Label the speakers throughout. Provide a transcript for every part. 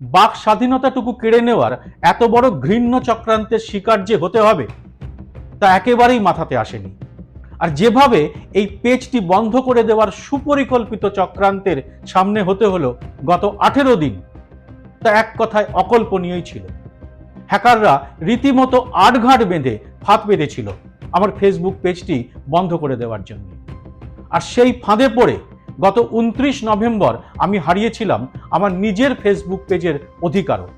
Speaker 1: বাক স্বাধীনতাটুকু কেড়ে নেওয়ার এত বড় ঘৃণ্য চক্রান্তের শিকার যে হতে হবে, তা একেবারেই মাথাতে আসেনি। আর যেভাবে এই পেজটি বন্ধ করে দেওয়ার সুপরিকল্পিত চক্রান্তের সামনে হতে হলো গত আঠেরো দিন, তা এক কথায় অকল্পনীয়ই ছিল। হ্যাকাররা রীতিমতো আটঘাট বেঁধে ফাঁদ বেঁধেছিল আমার ফেসবুক পেজটি বন্ধ করে দেওয়ার জন্য। আর সেই ফাঁদে পড়ে গত উনত্রিশ নভেম্বর আমি হারিয়েছিলাম আমার নিজের ফেসবুক পেজের অধিকারও।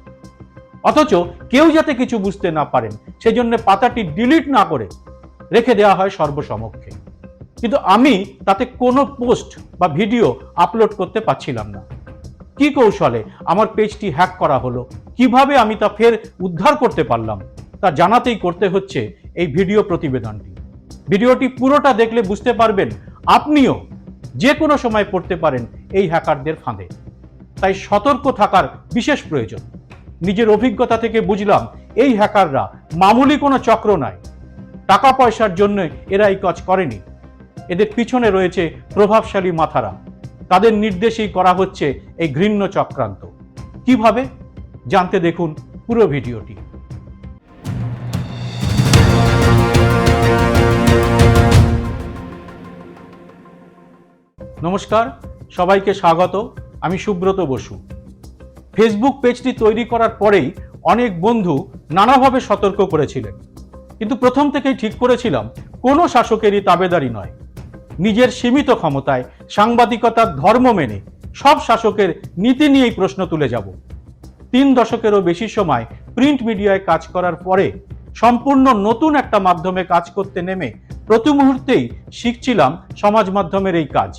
Speaker 1: অথচ কেউ যাতে কিছু বুঝতে না পারেন, সেজন্য পাতাটি ডিলিট না করে রেখে দেওয়া হয় সর্বসমক্ষে। কিন্তু আমি তাতে কোনো পোস্ট বা ভিডিও আপলোড করতে পারছিলাম না। কি কৌশলে আমার পেজটি হ্যাক করা হলো? কীভাবে আমি তা ফের উদ্ধার করতে পারলাম? তা জানাতেই করতে হচ্ছে এই ভিডিও প্রতিবেদনটি। ভিডিওটি পুরোটা দেখলে বুঝতে পারবেন, আপনিও যে কোনো সময় পড়তে পারেন এই হ্যাকারদের ফাঁদে। তাই সতর্ক থাকার বিশেষ প্রয়োজন। নিজের অভিজ্ঞতা থেকে বুঝলাম, এই হ্যাকাররা মামুলি কোনো চক্র নয়। টাকা পয়সার জন্য এরা এই কাজ করেনি। এদের পিছনে রয়েছে প্রভাবশালী মাথারা। তাদের নির্দেশেই করা হচ্ছে এই ঘৃণ্য চক্রান্ত। কীভাবে? জানতে দেখুন পুরো ভিডিওটি। নমস্কার, সবাইকে স্বাগত। আমি সুব্রত বসু। ফেসবুক পেজটি তৈরি করার পরেই অনেক বন্ধু নানাভাবে সতর্ক করেছিলেন। কিন্তু প্রথম থেকেই ঠিক করেছিলাম, কোনো শাসকেরই তাবেদারি নয়। নিজের সীমিত ক্ষমতায় সাংবাদিকতার ধর্ম মেনে সব শাসকের নীতি নিয়েই প্রশ্ন তুলে যাব। তিন দশকেরও বেশি সময় প্রিন্ট মিডিয়ায় কাজ করার পরে সম্পূর্ণ নতুন একটা মাধ্যমে কাজ করতে নেমে প্রতি মুহূর্তেই শিখছিলাম সমাজ মাধ্যমের এই কাজ।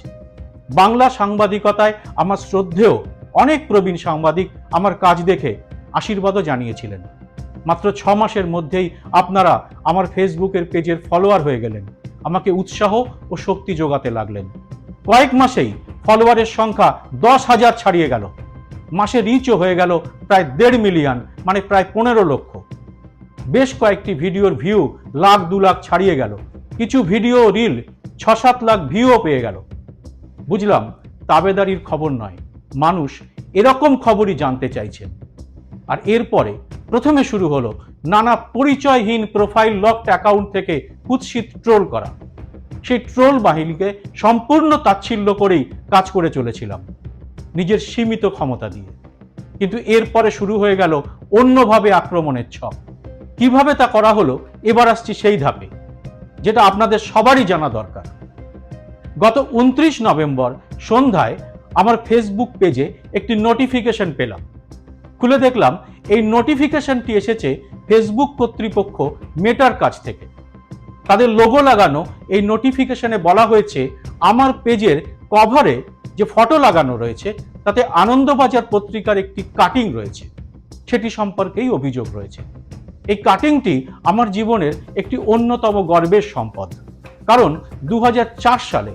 Speaker 1: বাংলা সাংবাদিকতায় আমার শ্রদ্ধেয় অনেক প্রবীণ সাংবাদিক আমার কাজ দেখে আশীর্বাদও জানিয়েছিলেন। মাত্র ছ মাসের মধ্যেই আপনারা আমার ফেসবুকের পেজের ফলোয়ার হয়ে গেলেন, আমাকে উৎসাহ ও শক্তি যোগাতে লাগলেন। কয়েক মাসেই ফলোয়ারের সংখ্যা দশ হাজার ছাড়িয়ে গেল। মাসে রিচও হয়ে গেল প্রায় দেড় মিলিয়ন মানে প্রায় পনেরো লক্ষ। বেশ কয়েকটি ভিডিওর ভিউ লাখ দু লাখ ছাড়িয়ে গেল। কিছু ভিডিও রিল ছ সাত লাখ ভিউও পেয়ে গেল। বুঝলাম, তাবেদারির খবর নয়। মানুষ এরকম খবরই জানতে চাইছেন। আর এরপরে প্রথমে শুরু হলো নানা পরিচয়হীন প্রোফাইল লকড অ্যাকাউন্ট থেকে কুৎসিত ট্রোল করা। সেই ট্রোল বাহিনীকে সম্পূর্ণ তাচ্ছিল্য করেই কাজ করে চলেছিলাম, নিজের সীমিত ক্ষমতা দিয়ে। কিন্তু এরপরে শুরু হয়ে গেল অন্যভাবে আক্রমণের ছক। কীভাবে তা করা হলো, এবার আসছি সেই ধাপে, যেটা আপনাদের সবারই জানা দরকার। গত উনত্রিশ নভেম্বর সন্ধ্যায় আমার ফেসবুক পেজে একটি নোটিফিকেশন পেলাম। খুলে দেখলাম, এই নোটিফিকেশনটি এসেছে ফেসবুক কর্তৃপক্ষ মেটার কাছ থেকে। তাদের লোগো লাগানো এই নোটিফিকেশনে বলা হয়েছে, আমার পেজের কভারে যে ফটো লাগানো রয়েছে, তাতে আনন্দবাজার পত্রিকার একটি কাটিং রয়েছে। সেটি সম্পর্কেই অভিযোগ রয়েছে। এই কাটিংটি আমার জীবনের একটি অন্যতম গর্বের সম্পদ। কারণ দু হাজার চার সালে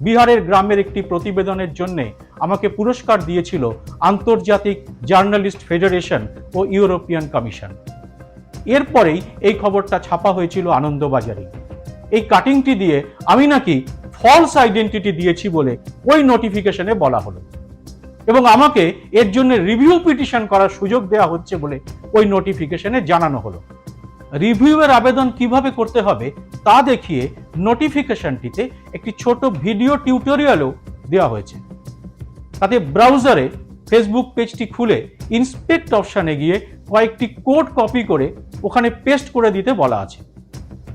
Speaker 1: বিহারের গ্রামের একটি প্রতিবেদনের জন্য আমাকে পুরস্কার দিয়েছিল আন্তর্জাতিক জার্নালিস্ট ফেডারেশন ও ইউরোপিয়ান কমিশন। এরপরেই এই খবরটা ছাপা হয়েছিল আনন্দবাজারে। এই কাটিংটি দিয়ে আমি নাকি ফলস আইডেন্টিটি দিয়েছি বলে ওই নোটিফিকেশনে বলা হলো। এবং আমাকে এর জন্য রিভিউ পিটিশন করার সুযোগ দেওয়া হচ্ছে বলে ওই নোটিফিকেশনে জানানো হলো। রিভিউয়ের আবেদন কীভাবে করতে হবে তা দেখিয়ে নোটিফিকেশনটিতে একটি ছোট ভিডিও টিউটোরিয়ালও দেওয়া হয়েছে। তাতে ব্রাউজারে ফেসবুক পেজটি খুলে ইন্সপেক্ট অপশানে গিয়ে কয়েকটি কোড কপি করে ওখানে পেস্ট করে দিতে বলা আছে।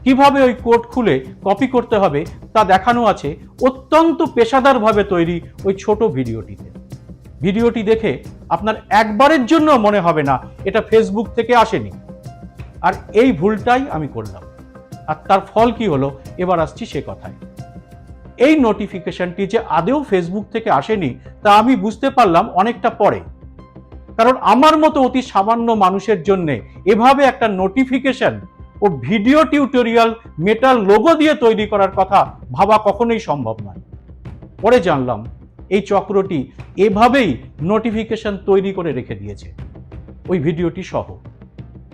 Speaker 1: কীভাবে ওই কোড খুলে কপি করতে হবে তা দেখানো আছে অত্যন্ত পেশাদারভাবে তৈরি ওই ছোট ভিডিওটিতে। ভিডিওটি দেখে আপনার একবারের জন্য মনে হবে না, এটা ফেসবুক থেকে আসেনি। আর এই ভুলটাই আমি করলাম। আর তার ফল কি হলো? এবার আসছি সে কথায়। এই নোটিফিকেশনটি যে আদেও ফেসবুক থেকে আসেনি, তা আমি বুঝতে পারলাম অনেকটা পরে। কারণ আমার মতো অতি সামান্য মানুষের জন্য এভাবে একটা নোটিফিকেশন ও ভিডিও টিউটোরিয়াল মেটাল লোগো দিয়ে তৈরি করার কথা ভাবা কখনোই সম্ভব নয়। পরে জানলাম, এই চক্রটি এভাবেই নোটিফিকেশন তৈরি করে রেখে দিয়েছে। ওই ভিডিওটি সহ।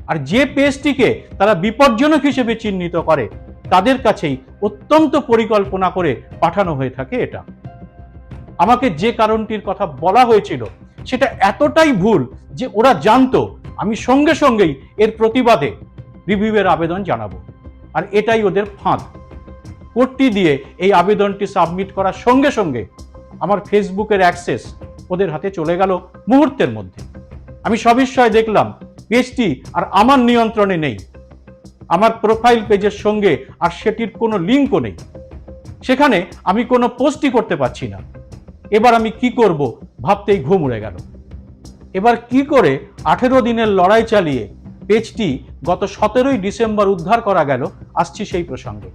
Speaker 1: আর যে পেজটিকে তারা বিপজ্জনক হিসেবে চিহ্নিত করে, তাদের কাছেই অত্যন্ত পরিকল্পনা করে পাঠানো হয়ে থাকে এটা। আমাকে যে কারণটির কথা বলা হয়েছিল, সেটা এতটাই ভুল যে ওরা জানতো, আমি সঙ্গে সঙ্গেই এর প্রতিবাদে রিভিউয়ের আবেদন জানাব। আর এটাই ওদের ফাঁদ। কোর্টটি দিয়ে এই আবেদনটি সাবমিট করার সঙ্গে সঙ্গে আমার ফেসবুকের অ্যাক্সেস ওদের হাতে চলে গেল মুহূর্তের মধ্যে। আমি সবিস্ময় দেখলাম পেজটি আর আমার নিয়ন্ত্রণে নেই। আমার প্রোফাইল পেজের সঙ্গে আর সেটির কোনো লিঙ্কও নেই। সেখানে আমি কোনো পোস্টই করতে পারছি না। এবার আমি কি করব ভাবতেই ঘুম উড়ে গেল। এবার কি করে আঠেরো দিনের লড়াই চালিয়ে পেজটি গত সতেরোই ডিসেম্বর উদ্ধার করা গেল, আসছি সেই প্রসঙ্গে।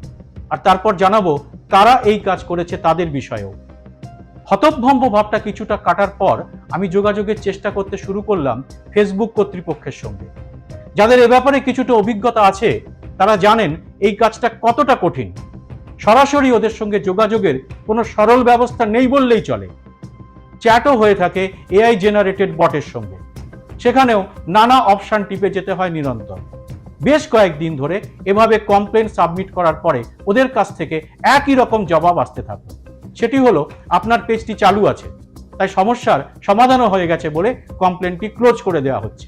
Speaker 1: আর তারপর জানাব কারা এই কাজ করেছে তাদের বিষয়েও। হতভম্ব ভাবটা কিছুটা কাটার পর আমি যোগাযোগের চেষ্টা করতে শুরু করলাম ফেসবুক কর্তৃপক্ষের সঙ্গে। যাদের এ ব্যাপারে কিছুটা অভিজ্ঞতা আছে, তারা জানেন এই কাজটা কতটা কঠিন। সরাসরি ওদের সঙ্গে যোগাযোগের কোনো সরল ব্যবস্থা নেই বললেই চলে। চ্যাটও হয়ে থাকে এআই জেনারেটেড বটের সঙ্গে। সেখানেও নানা অপশান টিপে যেতে হয় নিরন্তর। বেশ কয়েকদিন ধরে এভাবে কমপ্লেন সাবমিট করার পরে ওদের কাছ থেকে একই রকম জবাব আসতে থাকল। সেটি হলো, আপনার পেজটি চালু আছে, তাই সমস্যার সমাধানও হয়ে গেছে বলে কমপ্লেনটি ক্লোজ করে দেওয়া হচ্ছে।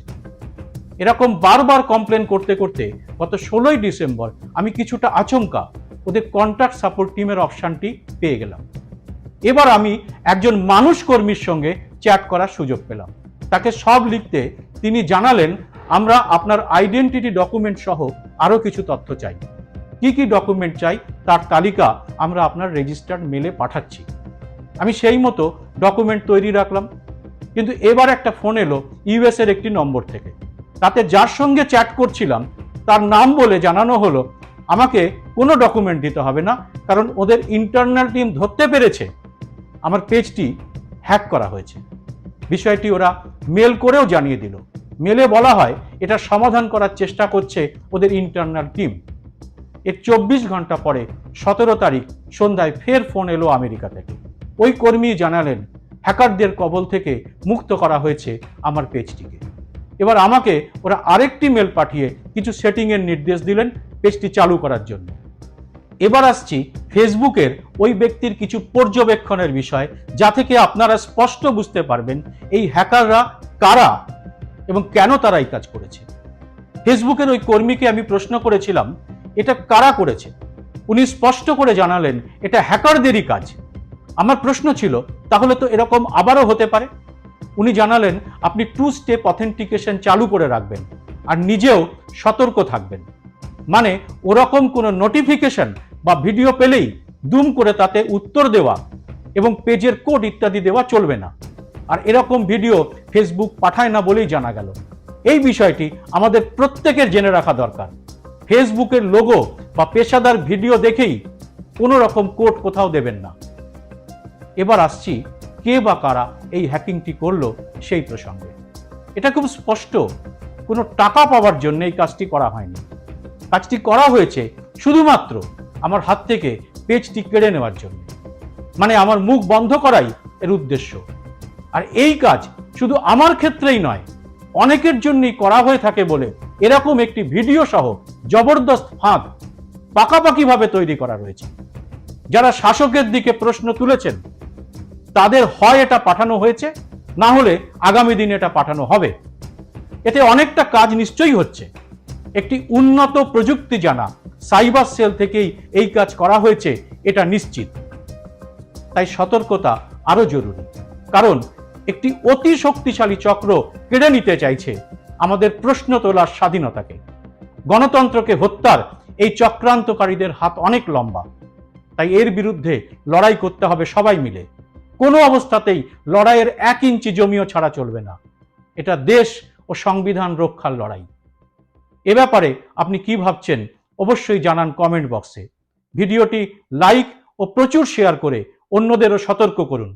Speaker 1: এরকম বারবার কমপ্লেন করতে করতে গত ষোলোই ডিসেম্বর আমি কিছুটা আচমকা ওদের কন্ট্যাক্ট সাপোর্ট টিমের অপশানটি পেয়ে গেলাম। এবার আমি একজন মানুষ কর্মীর সঙ্গে চ্যাট করার সুযোগ পেলাম। তাকে সব লিখতে তিনি জানালেন, আমরা আপনার আইডেন্টিটি ডকুমেন্ট সহ আরও কিছু তথ্য চাই। কি কি ডকুমেন্ট চাই, তার তালিকা আমরা আপনার রেজিস্টার্ড মেলে পাঠাচ্ছি। আমি সেই মতো ডকুমেন্ট তৈরি রাখলাম। কিন্তু এবার একটা ফোন এলো ইউএস এর একটি নম্বর থেকে। তাতে যার সঙ্গে চ্যাট করছিলাম, তার নাম বলে জানানো হলো, আমাকে কোনো ডকুমেন্ট দিতে হবে না, কারণ ওদের ইন্টারনাল টিম ধরতে পেরেছে। আমার পেজটি হ্যাক করা হয়েছে। বিষয়টি ওরা মেল করেও জানিয়ে দিল। মেলে বলা হয়, এটা সমাধান করার চেষ্টা করছে ওদের ইন্টারনাল টিম এর চব্বিশ ঘণ্টা পরে সতেরো তারিখ সন্ধ্যায় ফের ফোন এলো আমেরিকা থেকে। ওই কর্মী জানালেন, হ্যাকারদের কবল থেকে মুক্ত করা হয়েছে আমার পেজটিকে। এবার আমাকে ওরা আরেকটি মেল পাঠিয়ে কিছু সেটিংয়ের নির্দেশ দিলেন পেজটি চালু করার জন্য। এবার আসছি ফেসবুকের ওই ব্যক্তির কিছু পর্যবেক্ষণের বিষয়, যা থেকে আপনারা স্পষ্ট বুঝতে পারবেন এই হ্যাকাররা কারা এবং কেন তারা এই কাজ করেছে। ফেসবুকের ওই কর্মীকে আমি প্রশ্ন করেছিলাম এটা কারা করেছে? উনি স্পষ্ট করে জানালেন, এটা হ্যাকারদেরই কাজ। আমার প্রশ্ন ছিল, তাহলে তো এরকম আবারও হতে পারে? উনি জানালেন, আপনি টু স্টেপ অথেন্টিকেশন চালু করে রাখবেন, আর নিজেও সতর্ক থাকবেন। মানে ওরকম কোনো নোটিফিকেশন বা ভিডিও পেলেই দুম করে তাতে উত্তর দেওয়া এবং পেজের কোড ইত্যাদি দেওয়া চলবে না। আর এরকম ভিডিও ফেসবুক পাঠায় না বলেই জানা গেল। এই বিষয়টি আমাদের প্রত্যেকের জেনে রাখা দরকার। ফেসবুকের লোগো বা পেশাদার ভিডিও দেখেই কোনো রকম কোড কোথাও দেবেন না। এবার আসছি কে বা কারা এই হ্যাকিংটি করল সেই প্রসঙ্গে। এটা খুব স্পষ্ট, কোনো টাকা পাওয়ার জন্য এই কাজটি করা হয়নি। কাজটি করা হয়েছে শুধুমাত্র আমার হাত থেকে পেজটি কেড়ে নেওয়ার জন্য। মানে আমার মুখ বন্ধ করাই এর উদ্দেশ্য। আর এই কাজ শুধু আমার ক্ষেত্রেই নয়, অনেকের জন্যই করা হয়ে থাকে বলে এরকম একটি ভিডিও সহ জবরদস্ত ফাঁদ পাকাপাকিভাবে তৈরি করা রয়েছে। যারা শাসকের দিকে প্রশ্ন তুলেছেন, তাদের হয় এটা পাঠানো হয়েছে, না হলে আগামী দিনে এটা পাঠানো হবে। এতে অনেকটা কাজ নিশ্চয়ই হচ্ছে। একটি উন্নত প্রযুক্তি জানা সাইবার সেল থেকেই এই কাজ করা হয়েছে, এটা নিশ্চিত। তাই সতর্কতা আরও জরুরি, কারণ একটি অতি শক্তিশালী চক্র কেড়ে নিতে চাইছে আমাদের প্রশ্ন তোলার স্বাধীনতাকে। গণতন্ত্রকে হত্যার এই চক্রান্তকারীদের হাত অনেক লম্বা। তাই এর বিরুদ্ধে লড়াই করতে হবে সবাই মিলে। কোনো অবস্থাতেই লড়াইয়ের এক ইঞ্চি জমিও ছাড়া চলবে না। এটা দেশ ও সংবিধান রক্ষার লড়াই। এ ব্যাপারে আপনি কি ভাবছেন অবশ্যই জানান কমেন্ট বক্সে। ভিডিওটি লাইক ও প্রচুর শেয়ার করে অন্যদেরও সতর্ক করুন।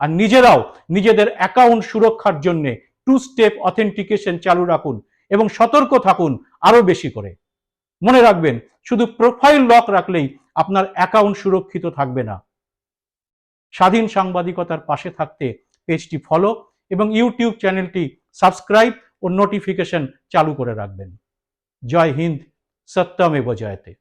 Speaker 1: আর নিজেরাও নিজেদের অ্যাকাউন্ট সুরক্ষার জন্য টু স্টেপ অথেন্টিকেশন চালু রাখুন এবং সতর্ক থাকুন আরও বেশি করে। মনে রাখবেন, শুধু প্রোফাইল লক রাখলেই আপনার অ্যাকাউন্ট সুরক্ষিত থাকবে না। স্বাধীন সাংবাদিকতার পাশে থাকতে পেজটি ফলো এবং ইউটিউব চ্যানেলটি সাবস্ক্রাইব ও নোটিফিকেশন চালু করে রাখবেন। জয় হিন্দ, সত্যমে জয়তে